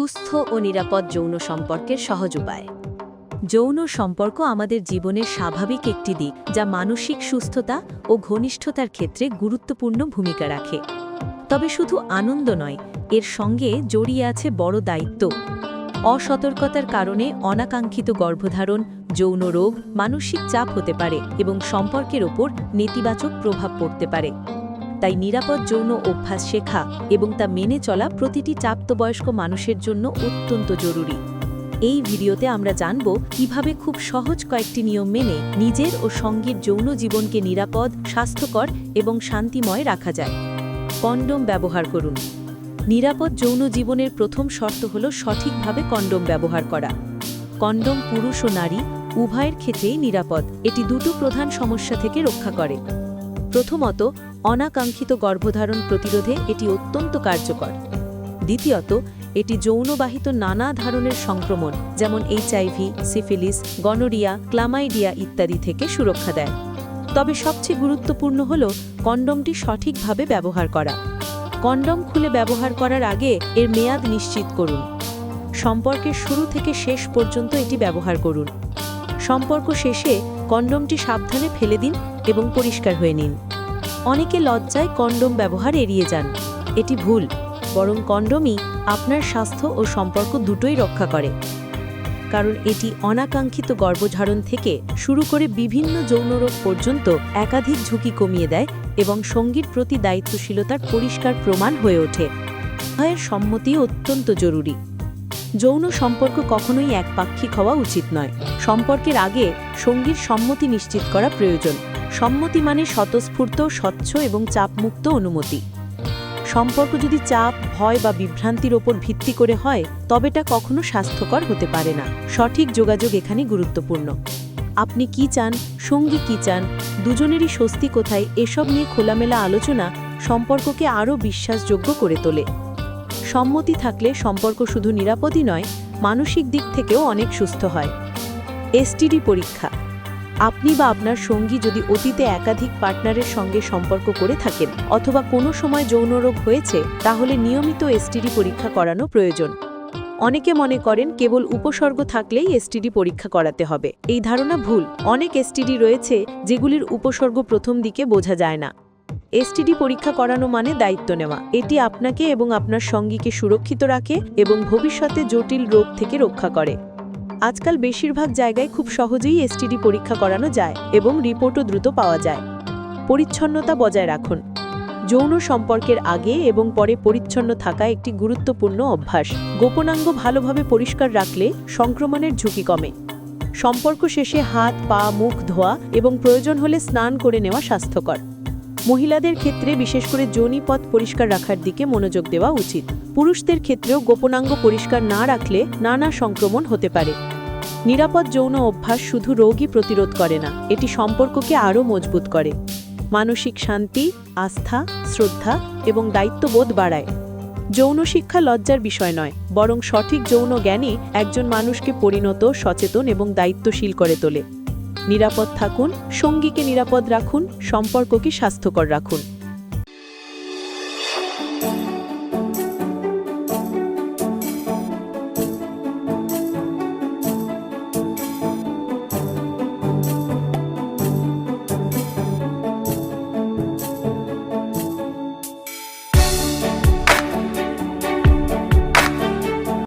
সুস্থ ও নিরাপদ যৌন সম্পর্কের সহজ উপায়। যৌন সম্পর্ক আমাদের জীবনের স্বাভাবিক একটি দিক, যা মানসিক সুস্থতা ও ঘনিষ্ঠতার ক্ষেত্রে গুরুত্বপূর্ণ ভূমিকা রাখে। তবে শুধু আনন্দ নয়, এর সঙ্গে জড়িয়ে আছে বড় দায়িত্ব। অসতর্কতার কারণে অনাকাঙ্ক্ষিত গর্ভধারণ, যৌন রোগ, মানসিক চাপ হতে পারে এবং সম্পর্কের ওপর নেতিবাচক প্রভাব পড়তে পারে। তাই নিরাপদ যৌন অভ্যাস শেখা এবং তা মেনে চলা প্রতিটি প্রাপ্তবয়স্ক মানুষের জন্য অত্যন্ত জরুরি। এই ভিডিওতে আমরা জানব কীভাবে খুব সহজ কয়েকটি নিয়ম মেনে নিজের ও সঙ্গীর যৌন জীবনকে নিরাপদ, স্বাস্থ্যকর এবং শান্তিময় রাখা যায়। কন্ডোম ব্যবহার করুন। নিরাপদ যৌন জীবনের প্রথম শর্ত হল সঠিকভাবে কন্ডোম ব্যবহার করা। কন্ডোম পুরুষ ও নারী উভয়ের ক্ষেত্রেই নিরাপদ, এটি দুটো প্রধান সমস্যা থেকে রক্ষা করে। প্রথমত অনাকাঙ্ক্ষিত গর্ভধারণ প্রতিরোধে এটি অত্যন্ত কার্যকর। দ্বিতীয়ত, এটি যৌনবাহিত নানা ধরনের সংক্রমণ, যেমন এইচআইভি সিফিলিস, গনোরিয়া, ক্লামাইডিয়া ইত্যাদি থেকে সুরক্ষা দেয়। তবে সবচেয়ে গুরুত্বপূর্ণ হল কন্ডমটি সঠিকভাবে ব্যবহার করা। কন্ডম খুলে ব্যবহার করার আগে এর মেয়াদ নিশ্চিত করুন। সম্পর্কের শুরু থেকে শেষ পর্যন্ত এটি ব্যবহার করুন। সম্পর্ক শেষে কন্ডমটি সাবধানে ফেলে দিন এবং পরিষ্কার হয়ে নিন। অনেকে লজ্জায় কন্ডম ব্যবহার এড়িয়ে যান। এটি ভুল, বরং কন্ডমই আপনার স্বাস্থ্য ও সম্পর্ক দুটোই রক্ষা করে। কারণ এটি অনাকাঙ্ক্ষিত গর্ভধারণ থেকে শুরু করে বিভিন্ন যৌনরোগ পর্যন্ত একাধিক ঝুঁকি কমিয়ে দেয় এবং সঙ্গীর প্রতি দায়িত্বশীলতার পরিষ্কার প্রমাণ হয়ে ওঠে। উভয়ের সম্মতি অত্যন্ত জরুরি। যৌন সম্পর্ক কখনোই একপাক্ষিক হওয়া উচিত নয়। সম্পর্কের আগে সঙ্গীর সম্মতি নিশ্চিত করা প্রয়োজন। সম্মতি মানে স্বতঃস্ফূর্ত, স্বচ্ছ এবং চাপমুক্ত অনুমতি। সম্পর্ক যদি চাপ, ভয় বা বিভ্রান্তির ওপর ভিত্তি করে হয়, তবে তা কখনো স্বাস্থ্যকর হতে পারে না। সঠিক যোগাযোগ এখানে গুরুত্বপূর্ণ। আপনি কি চান? সঙ্গী কি চান? দুজনেরই স্বস্তি কোথায়? এসব নিয়ে খোলামেলা আলোচনা সম্পর্ককে আরও বিশ্বাসযোগ্য করে তোলে। সম্মতি থাকলে সম্পর্ক শুধু নিরাপদই নয়, মানসিক দিক থেকেও অনেক সুস্থ হয়। এসটিডি পরীক্ষা। আপনি বা আপনার সঙ্গী যদি অতীতে একাধিক পার্টনারের সঙ্গে সম্পর্ক করে থাকেন অথবা কোনো সময় যৌনরোগ হয়েছে, তাহলে নিয়মিত এসটিডি পরীক্ষা করানো প্রয়োজন। অনেকে মনে করেন কেবল উপসর্গ থাকলেই এসটিডি পরীক্ষা করাতে হবে। এই ধারণা ভুল। অনেক এসটিডি রয়েছে যেগুলির উপসর্গ প্রথম দিকে বোঝা যায় না। এসটিডি পরীক্ষা করানো মানে দায়িত্ব নেওয়া। এটি আপনাকে এবং আপনার সঙ্গীকে সুরক্ষিত রাখে এবং ভবিষ্যতে জটিল রোগ থেকে রক্ষা করে। আজকাল বেশিরভাগ জায়গায় খুব সহজেই এসটিডি পরীক্ষা করানো যায় এবং রিপোর্টও দ্রুত পাওয়া যায়। পরিচ্ছন্নতা বজায় রাখুন। যৌন সম্পর্কের আগে এবং পরে পরিচ্ছন্ন থাকা একটি গুরুত্বপূর্ণ অভ্যাস। গোপনাঙ্গ ভালোভাবে পরিষ্কার রাখলে সংক্রমণের ঝুঁকি কমে। সম্পর্ক শেষে হাত, পা, মুখ ধোয়া এবং প্রয়োজন হলে স্নান করে নেওয়া স্বাস্থ্যকর। মহিলাদের ক্ষেত্রে বিশেষ করে যোনিপথ পরিষ্কার রাখার দিকে মনোযোগ দেওয়া উচিত। পুরুষদের ক্ষেত্রেও গোপনাঙ্গ পরিষ্কার না রাখলে নানা সংক্রমণ হতে পারে। নিরাপদ যৌন অভ্যাস শুধু রোগই প্রতিরোধ করে না, এটি সম্পর্ককে আরও মজবুত করে। মানসিক শান্তি, আস্থা, শ্রদ্ধা এবং দায়িত্ববোধ বাড়ায়। যৌন শিক্ষা লজ্জার বিষয় নয়, বরং সঠিক যৌন জ্ঞানই একজন মানুষকে পরিণত, সচেতন এবং দায়িত্বশীল করে তোলে। নিরাপদ থাকুন সঙ্গীকে নিরাপদ রাখুন সম্পর্ককে স্বাস্থ্যকর রাখুন।